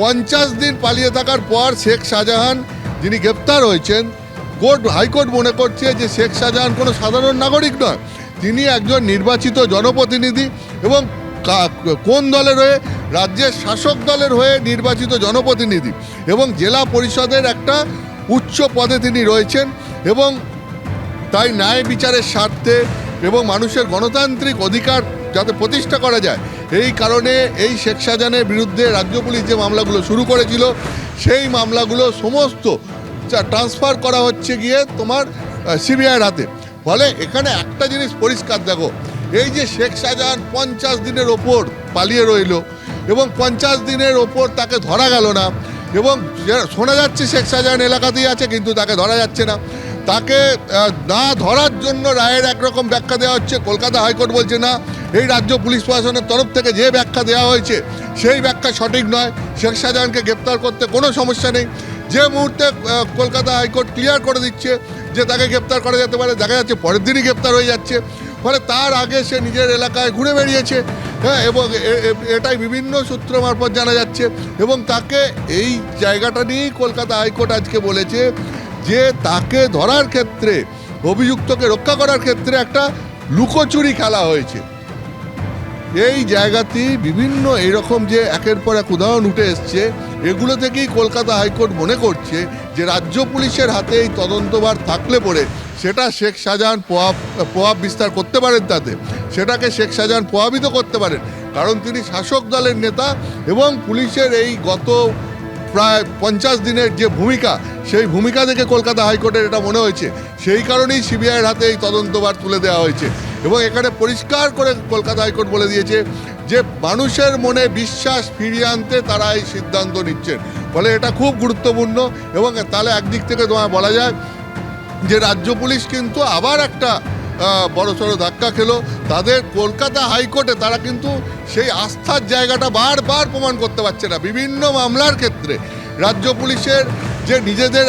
পঞ্চাশ দিন পালিয়ে থাকার পর শেখ শাহজাহান যিনি গ্রেপ্তার হয়েছেন, কোর্ট, হাইকোর্ট মনে করছে যে শেখ শাহজাহান কোনো সাধারণ নাগরিক নয়। তিনি একজন নির্বাচিত জনপ্রতিনিধি এবং কোন দলের হয়ে? রাজ্যের শাসক দলের হয়ে নির্বাচিত জনপ্রতিনিধি এবং জেলা পরিষদের একটা উচ্চ পদে তিনি রয়েছেন এবং তাই ন্যায় বিচারের স্বার্থে এবং মানুষের গণতান্ত্রিক অধিকার যাতে প্রতিষ্ঠা করা যায় এই কারণে এই শেখ শাহজাহানের বিরুদ্ধে রাজ্য পুলিশ যে মামলাগুলো শুরু করেছিল, সেই মামলাগুলো সমস্ত ট্রান্সফার করা হচ্ছে গিয়ে তোমার সিবিআইয়ের হাতে। ফলে এখানে একটা জিনিস পরিষ্কার দেখো, এই যে শেখ শাহজাহান পঞ্চাশ দিনের ওপর পালিয়ে রইল এবং পঞ্চাশ দিনের ওপর তাকে ধরা গেল না, এবং শোনা যাচ্ছে শেখ শাহজাহান এলাকাতেই আছে, কিন্তু তাকে ধরা যাচ্ছে না। তাকে না ধরার জন্য রায়ের একরকম ব্যাখ্যা দেওয়া হচ্ছে। কলকাতা হাইকোর্ট বলছে, না, এই রাজ্য পুলিশ প্রশাসনের তরফ থেকে যে ব্যাখ্যা দেওয়া হয়েছে, সেই ব্যাখ্যা সঠিক নয়। শেখ শাহজাহানকে গ্রেপ্তার করতে কোনো সমস্যা নেই। যে মুহূর্তে কলকাতা হাইকোর্ট ক্লিয়ার করে দিচ্ছে যে তাকে গ্রেপ্তার করা যেতে পারে, দেখা যাচ্ছে পরের দিনই গ্রেপ্তার হয়ে যাচ্ছে। ফলে তার আগে সে নিজের এলাকায় ঘুরে বেরিয়েছে হ্যাঁ এবং এটাই বিভিন্ন সূত্র মারফত জানা যাচ্ছে। এবং তাকে এই জায়গাটা নিয়েই কলকাতা হাইকোর্ট আজকে বলেছে যে তাকে ধরার ক্ষেত্রে, অভিযুক্তকে রক্ষা করার ক্ষেত্রে একটা লুকোচুরি খেলা হয়েছে। এই জায়গাতেই বিভিন্ন এরকম যে একের পর এক উদাহরণ উঠে এসছে, এগুলো থেকেই কলকাতা হাইকোর্ট মনে করছে যে রাজ্য পুলিশের হাতে এই তদন্তভার থাকলে পরে সেটা শেখ শাহজাহান প্রভাব প্রভাব বিস্তার করতে পারেন তাতে। সেটাকে শেখ শাহজাহান প্রভাবিত করতে পারেন। কারণ তিনি শাসক দলের নেতা এবং পুলিশের এই গত প্রায় পঞ্চাশ দিনের যে ভূমিকা, সেই ভূমিকা থেকে কলকাতা হাইকোর্টের এটা মনে হয়েছে। সেই কারণেই সিবিআইয়ের হাতে এই তদন্তভার তুলে দেওয়া হয়েছে। এবং এখানে পরিষ্কার করে কলকাতা হাইকোর্ট বলে দিয়েছে যে, মানুষের মনে বিশ্বাস ফিরিয়ে আনতে তারা এই সিদ্ধান্ত নিচ্ছেন। ফলে এটা খুব গুরুত্বপূর্ণ এবং তাহলে একদিক থেকে তোমায় বলা যায় যে, রাজ্য পুলিশ কিন্তু আবার একটা বড় সড়ো ধাক্কা খেলো। তাদের কলকাতা হাইকোর্টে তারা কিন্তু সেই আস্থার জায়গাটা বারবার প্রমাণ করতে পারছে না, বিভিন্ন মামলার ক্ষেত্রে। রাজ্য পুলিশের যে নিজেদের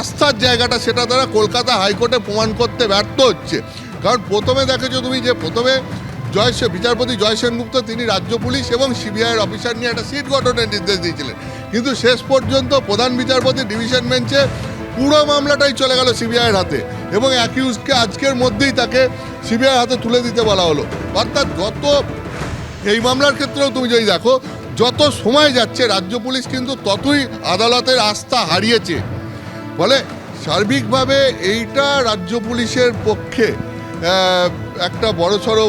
আস্থার জায়গাটা সেটা তারা কলকাতা হাইকোর্টে প্রমাণ করতে ব্যর্থ হচ্ছে। কারণ প্রথমে দেখেছ তুমি যে প্রথমে জয় বিচারপতি জয় সেনগুপ্ত, তিনি রাজ্য পুলিশ এবং সিবিআইয়ের অফিসার নিয়ে একটা সিট গঠনের নির্দেশ দিয়েছিলেন। কিন্তু শেষ পর্যন্ত প্রধান বিচারপতি ডিভিশন বেঞ্চে পুরো মামলাটাই চলে গেল সিবিআইয়ের হাতে এবং অ্যাকিউজকে আজকের মধ্যেই তাকে সিবিআইয়ের হাতে তুলে দিতে বলা হলো। অর্থাৎ যত এই মামলার ক্ষেত্রেও তুমি যদি দেখো, যত সময় যাচ্ছে, রাজ্য পুলিশ কিন্তু ততই আদালতের আস্থা হারিয়েছে। ফলে সার্বিকভাবে এইটা রাজ্য পুলিশের পক্ষে একটা বড়সড়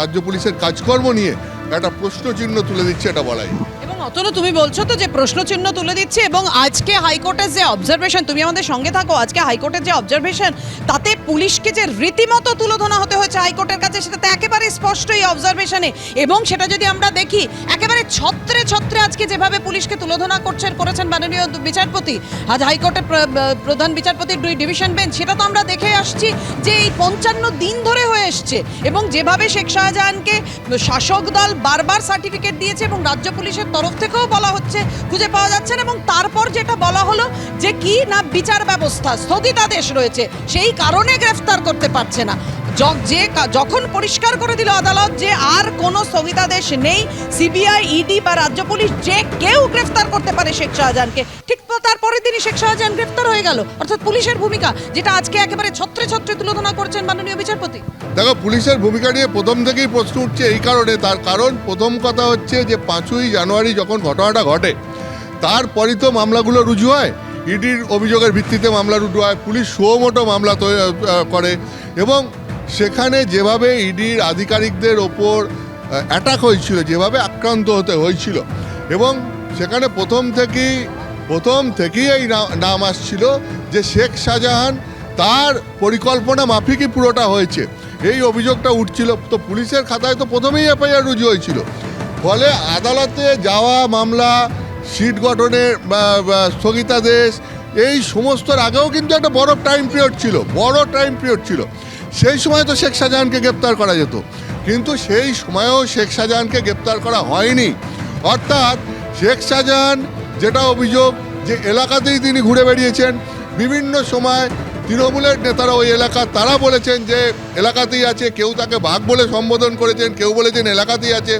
রাজ্য পুলিশের কাজকর্ম নিয়ে একটা প্রশ্নচিহ্ন তুলে দিচ্ছে এটা বলাই। অতনু, তুমি বলছো তো যে প্রশ্নচিহ্ন তুলে দিচ্ছে এবং আজকে হাইকোর্টের যে অবজারভেশন তুমি আমাদের সঙ্গে থাকো, আজকে হাইকোর্টের যে অবজারভেশন তাতে পুলিশকে যে রীতিমতো তুলোধনা হতে হয়েছে হাইকোর্টের কাছে সেটা তো একেবারে স্পষ্ট এই অবজারভেশনে এবং সেটা যদি আমরা দেখি, একেবারে ছত্রে ছত্রে আজকে যেভাবে পুলিশকে তুলোধনা করছেন, করেছেন মাননীয় বিচারপতি, আজ হাইকোর্টের প্রধান বিচারপতির দুই ডিভিশন বেঞ্চ সেটা তো আমরা দেখে আসছি যে এই পঞ্চান্ন দিন ধরে হয়ে এসছে। এবং যেভাবে শেখ শাহজাহানকে শাসক দল বারবার সার্টিফিকেট দিয়েছে এবং রাজ্য পুলিশের তরফ থেকেও বলা হচ্ছে, খুঁজে পাওয়া যাচ্ছে না এবং তারপর যেটা বলা হলো যে কি না বিচার ব্যবস্থা স্থগিতাদেশ রয়েছে, সেই কারণে গ্রেফতার করতে পারছে না। য- যখন পরিষ্কার করে দিল আদালত যে আর কোনো স্থগিতাদেশ নেই, সিবিআই ইডি বা রাজ্য পুলিশ যে কেউ গ্রেফতার করতে পারে শেখ শাহজাহানকে। ঠিক তো তারপরের দিনই শেখ শাহজাহান গ্রেফতার হয়ে গেল। অর্থাৎ পুলিশের ভূমিকা, যেটা আজকে একেবারে ছত্রে ছত্রে তুলনা করছেন মাননীয় বিচারপতি। দেখো, পুলিশের ভূমিকা নিয়ে প্রথম থেকেই প্রশ্ন উঠছে এই কারণে। তার কারণ, প্রথম কথা হচ্ছে যে পাঁচই জানুয়ারি যখন ঘটনাটা ঘটে তারপরই তো মামলাগুলো রুজু হয়। ইডির অভিযোগের ভিত্তিতে মামলা রুজু হয়, পুলিশ সুমোটো মামলা করে। এবং সেখানে যেভাবে ইডির আধিকারিকদের ওপর অ্যাটাক হয়েছিল, যেভাবে আক্রান্ত হতে হয়েছিল, এবং সেখানে প্রথম থেকেই প্রথম থেকেই এই নাম আসছিল যে শেখ শাহজাহান তার পরিকল্পনা মাফিকই পুরোটা হয়েছে। এই অভিযোগটা উঠছিল, তো পুলিশের খাতায় তো প্রথমেই এফআইআর রুজু হয়েছিল। ফলে আদালতে যাওয়া মামলা, সিট গঠনের স্থগিতাদেশ, এই সমস্তর আগেও কিন্তু একটা বড় টাইম পিরিয়ড ছিল, বড় টাইম পিরিয়ড ছিল। সেই সময় তো শেখ শাহজাহানকে গ্রেপ্তার করা যেত। কিন্তু সেই সময়েও শেখ শাহজাহানকে গ্রেপ্তার করা হয়নি। অর্থাৎ শেখ শাহজাহান যেটা অভিযোগ যে এলাকাতেই তিনি ঘুরে বেরিয়েছেন বিভিন্ন সময় তৃণমূলের নেতারা ওই এলাকা, তারা বলেছেন যে এলাকাতেই আছে, কেউ তাকে বাঘ বলে সম্বোধন করেছেন, কেউ বলেছেন এলাকাতেই আছে,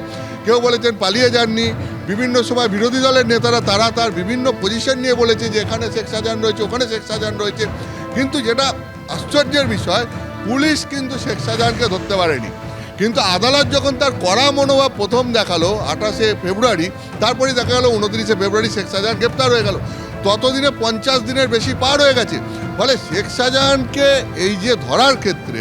কেউ বলেছেন পালিয়ে যাননি। বিভিন্ন সময় বিরোধী দলের নেতারা, তারা তার বিভিন্ন পজিশন নিয়ে বলেছে যে এখানে শেখ শাহজাহান রয়েছে, ওখানে শেখ শাহজাহান রয়েছে। কিন্তু যেটা আশ্চর্যের বিষয় পুলিশ কিন্তু শেখ শাহজাহানকে ধরতে পারেনি। কিন্তু আদালত যখন তার কড়া মনোভাব প্রথম দেখাল আঠাশে ফেব্রুয়ারি, তারপরে দেখা গেল উনত্রিশে ফেব্রুয়ারি শেখ শাহজাহান গ্রেপ্তার হয়ে গেল। ততদিনে পঞ্চাশ দিনের বেশি পার হয়ে গেছে। ফলে শেখ শাহজাহানকে এই যে ধরার ক্ষেত্রে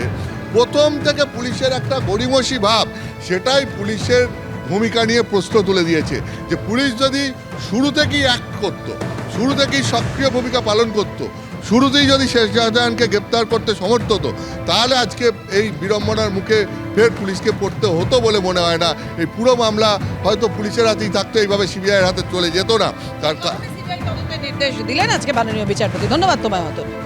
প্রথম থেকে পুলিশের একটা গড়িমসি ভাব, সেটাই পুলিশের ভূমিকা নিয়ে প্রশ্ন তুলে দিয়েছে। যে পুলিশ যদি শুরু থেকেই অ্যাক্ট করতো, শুরু থেকেই সক্রিয় ভূমিকা পালন করত শুরুতেই যদি শেষ শাহজাহানকে গ্রেপ্তার করতে সমর্থ হতো, তাহলে আজকে এই বিড়ম্বনার মুখে ফের পুলিশকে পড়তে হতো বলে মনে হয় না। এই পুরো মামলা হয়তো পুলিশের হাতেই থাকতো, এইভাবে সিবিআইয়ের হাতে চলে যেত না। তার নির্দেশ দিলেন আজকে মাননীয় বিচারপতি। ধন্যবাদ তোমায়